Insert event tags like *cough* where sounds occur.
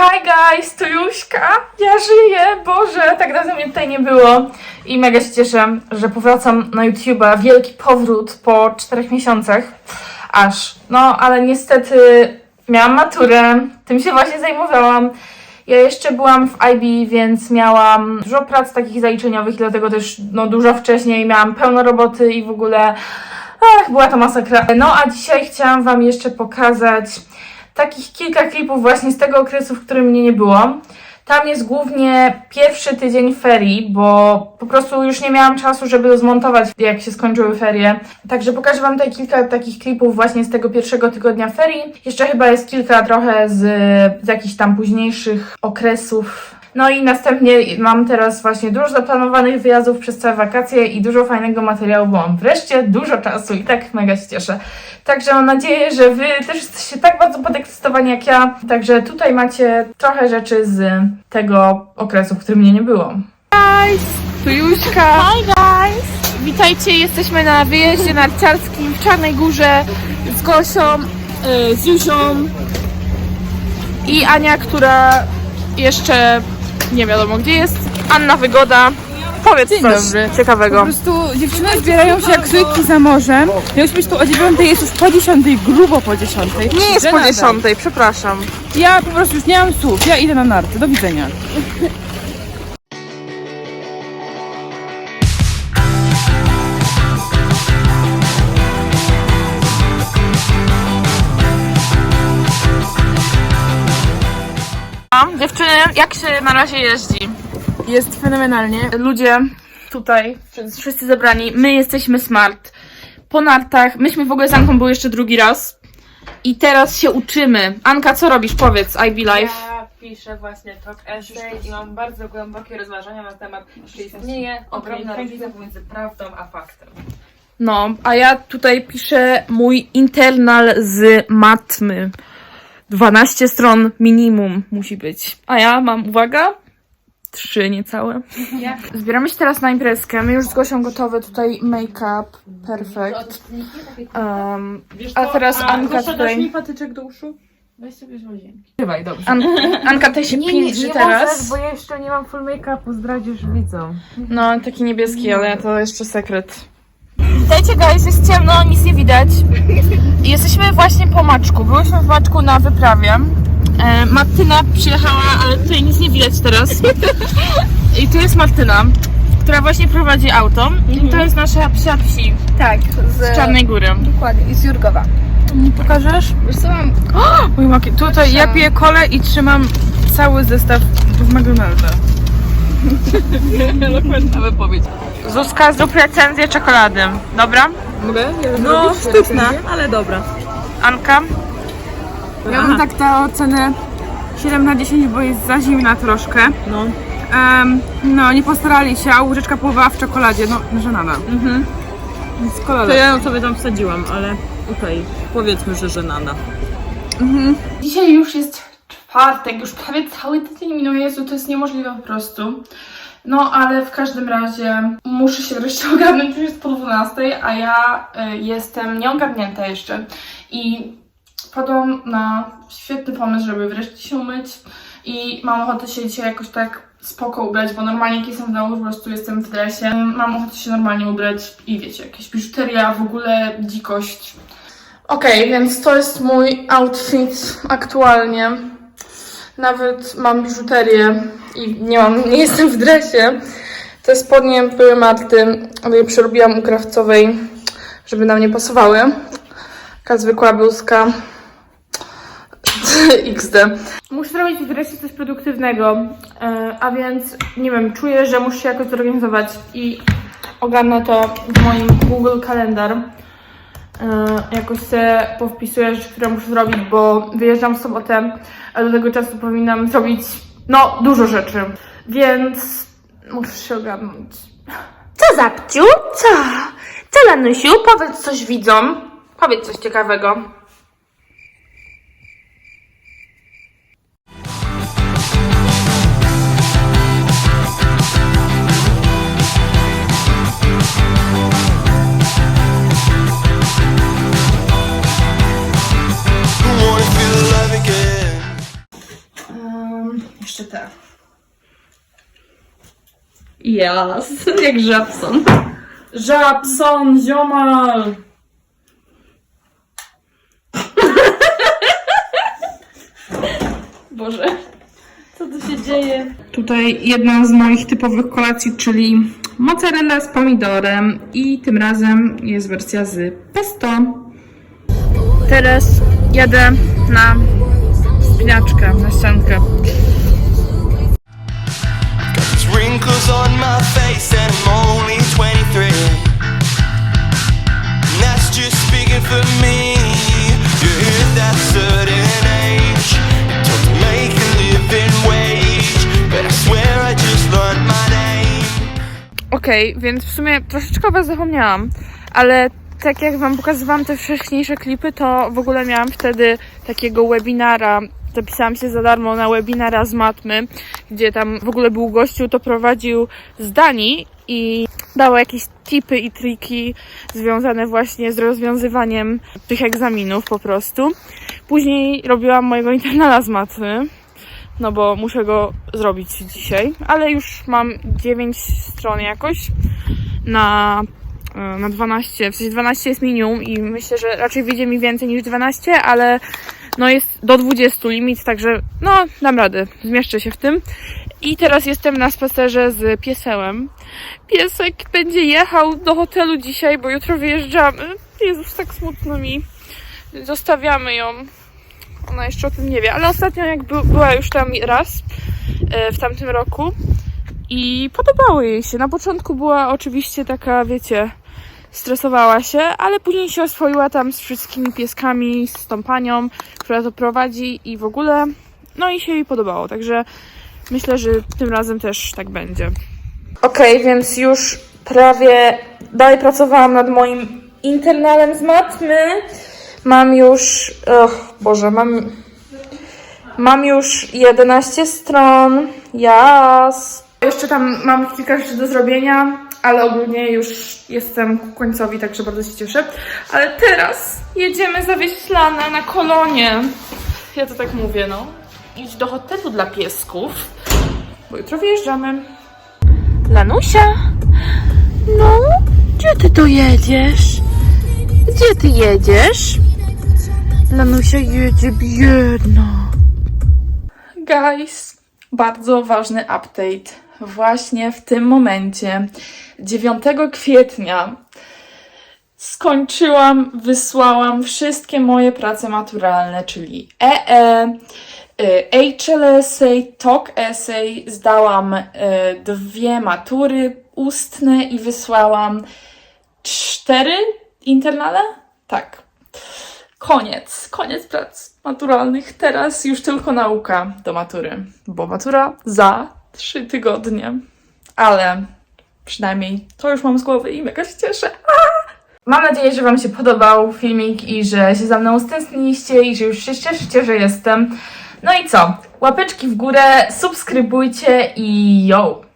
Hi guys, to Juśka. Ja żyję, Boże, tak dawno mnie tutaj nie było. I mega się cieszę, że powracam na YouTube'a. Wielki powrót po czterech miesiącach. Aż. No, ale niestety miałam maturę, tym się właśnie zajmowałam. Ja jeszcze byłam w IB, więc miałam dużo prac takich zaliczeniowych, dlatego też no, dużo wcześniej miałam pełno roboty i w ogóle ach, była to masakra. No a dzisiaj chciałam Wam jeszcze pokazać takich kilka klipów właśnie z tego okresu, w którym mnie nie było. Tam jest głównie pierwszy tydzień ferii, bo po prostu już nie miałam czasu, żeby to zmontować, jak się skończyły ferie. Także pokażę Wam tutaj kilka takich klipów właśnie z tego pierwszego tygodnia ferii. Jeszcze chyba jest kilka trochę z, z jakichś tam późniejszych okresów. No i następnie mam teraz właśnie dużo zaplanowanych wyjazdów przez całe wakacje i dużo fajnego materiału, bo mam wreszcie dużo czasu i tak mega się cieszę. Także mam nadzieję, że Wy też jesteście tak bardzo podekscytowani jak ja. Także tutaj macie trochę rzeczy z tego okresu, w którym mnie nie było. Guys, tu Juśka. Hi guys! Witajcie, jesteśmy na wyjeździe narciarskim w Czarnej Górze z Gosią, y, z Jusią i Ania, która jeszcze nie wiadomo gdzie jest. Anna Wygoda. Powiedz coś dobry. ciekawego. Po prostu dziewczyny zbierają się jak sójki za morzem. Miałyśmy być tu o 9, jest już po 10, grubo po 10. Nie jest po Żenada. dziesiątej, przepraszam. Ja po prostu już nie mam słów, ja idę na narty. Do widzenia. Jak się na razie jeździ? Jest fenomenalnie. Ludzie tutaj, wszyscy- wszyscy zebrani, my jesteśmy smart. Po nartach, myśmy w ogóle z Anką były jeszcze drugi raz. I teraz się uczymy. Anka, co robisz? Powiedz, IB Live. Ja piszę właśnie talk essay i mam bardzo głębokie rozważania na temat, czy istnieje ogromna różnica pomiędzy prawdą a faktem. No, a ja tutaj piszę mój internal z matmy. 12 stron minimum musi być. A ja mam, uwaga, trzy niecałe. Zbieramy się teraz na imprezkę. My już z Gosią gotowe. Tutaj make-up, perfekt. Um, a teraz Anka tutaj... patyczek do uszu? Weź sobie z łazienki. Bywaj, dobrze. An Anka tutaj się piętrzy teraz. bo ja jeszcze nie mam full make-upu, zdradzisz widzom. No, taki niebieski, ale to jeszcze sekret. Witajcie guys, jest ciemno, nic nie widać. Jesteśmy właśnie po Maczku. Byłyśmy w Maczku na wyprawie. E, Martyna przyjechała, ale tutaj nic nie widać teraz. I tu jest Martyna, która właśnie prowadzi auto. I to jest nasza psia psi Tak, z z, Czarnej Góry. dokładnie, i z Jurgowa. Nie pokażesz? Wiesz co mam? Mój maki. Tutaj ja piję kolę i trzymam cały zestaw w McDonalda. *laughs* Elokwentna wypowiedź. Zuzka, zrób recenzję czekolady. Dobra? Mogę? No, sztuczna, ale dobra. Anka? Ja mam tak tę ocenę 7 na 10, bo jest za zimna troszkę. No. Em, no, nie postarali się, a łyżeczka połowa w czekoladzie, no, żenada. Mhm. Więc To ja ją sobie tam wsadziłam, ale okej, powiedzmy, że żenada. Dzisiaj już jest czwartek, już prawie cały tydzień minął, Jezu, to jest niemożliwe po prostu. No, ale w każdym razie muszę się wreszcie *laughs* ogarnąć, już jest po 12, a ja y, jestem nieogarnięta jeszcze. I wpadłam na świetny pomysł, żeby wreszcie się umyć i mam ochotę się dzisiaj jakoś tak spoko ubrać, bo normalnie jak jestem w domu, po prostu jestem w dresie. Mam ochotę się normalnie ubrać i wiecie, jakieś biżuteria, w ogóle dzikość. Okej, więc to jest mój outfit aktualnie. Nawet mam biżuterię i nie mam, nie jestem w dresie. Te spodnie były Marty, ale je przerobiłam u krawcowej, żeby nam nie pasowały. Taka zwykła bluzka. *laughs* XD. Muszę zrobić w dresie coś produktywnego, e, a więc nie wiem, czuję, że muszę się jakoś zorganizować i ogarnę to w moim Google Kalendar. E, jakoś sobie powpisuję rzeczy, które muszę zrobić, bo wyjeżdżam w sobotę, a do tego czasu powinnam zrobić, no, dużo rzeczy. Więc muszę się ogarnąć. Co, Zapciu? Co? Co, Lanusiu? Powiedz coś widzom. Powiedz coś ciekawego. Jas, *laughs* jak Żabson. Żabson, ziomal! *laughs* Boże, co tu się dzieje? Tutaj jedna z moich typowych kolacji, czyli mozzarella z pomidorem i tym razem jest wersja z pesto. Teraz jadę na spinaczkę, na ściankę. Wrinkles on my face and I'm only 23 And that's just speaking for me. You hit that certain age. Make a living wage. But I swear I just learned my name. Okej, więc w sumie troszeczkę was zapomniałam, ale tak jak wam pokazywałam te wcześniejsze klipy, to w ogóle miałam wtedy takiego webinara, zapisałam się za darmo na webinara z matmy, gdzie tam w ogóle był gościu, to prowadził z Danii i dał jakieś tipy i triki związane właśnie z rozwiązywaniem tych egzaminów po prostu. Później robiłam mojego internala z matmy, no bo muszę go zrobić dzisiaj, ale już mam 9 stron jakoś na, e, na 12, w sensie 12 jest minimum i myślę, że raczej wyjdzie mi więcej niż 12, ale no jest do 20 limit, także no dam radę, zmieszczę się w tym. I teraz jestem na spacerze z piesełem. Piesek będzie jechał do hotelu dzisiaj, bo jutro wyjeżdżamy. Jezus, tak smutno mi. Zostawiamy ją. Ona jeszcze o tym nie wie, ale ostatnio jak by, była już tam raz e, w tamtym roku i podobało jej się. Na początku była oczywiście taka, wiecie, stresowała się, ale później się oswoiła tam z wszystkimi pieskami, z tą panią, która to prowadzi i w ogóle, no i się jej podobało, także myślę, że tym razem też tak będzie. Okej, więc już prawie dalej pracowałam nad moim internalem z matmy. Mam już, och Boże, mam, mam już 11 stron, jas. Jeszcze tam mam kilka rzeczy do zrobienia, ale ogólnie już jestem ku końcowi, także bardzo się cieszę. Ale teraz jedziemy zawieźć Lanę na kolonie. Ja to tak mówię, no. Idź do hotelu dla piesków, bo jutro wyjeżdżamy. Lanusia, no, gdzie ty to jedziesz? Gdzie ty jedziesz? Lanusia jedzie biedna. Guys, bardzo ważny update. Właśnie w tym momencie, 9 kwietnia, skończyłam, wysłałam wszystkie moje prace maturalne, czyli E EE, y, HLSA, TOK Essay, zdałam y, dwie matury ustne i wysłałam cztery internale? Tak. Koniec, koniec prac maturalnych. Teraz już tylko nauka do matury, bo matura za trzy tygodnie. Ale przynajmniej to już mam z głowy i mega się cieszę. Mam nadzieję, że Wam się podobał filmik i że się za mną stęskniliście i że już się cieszycie, że jestem. No i co? Łapeczki w górę, subskrybujcie i yo!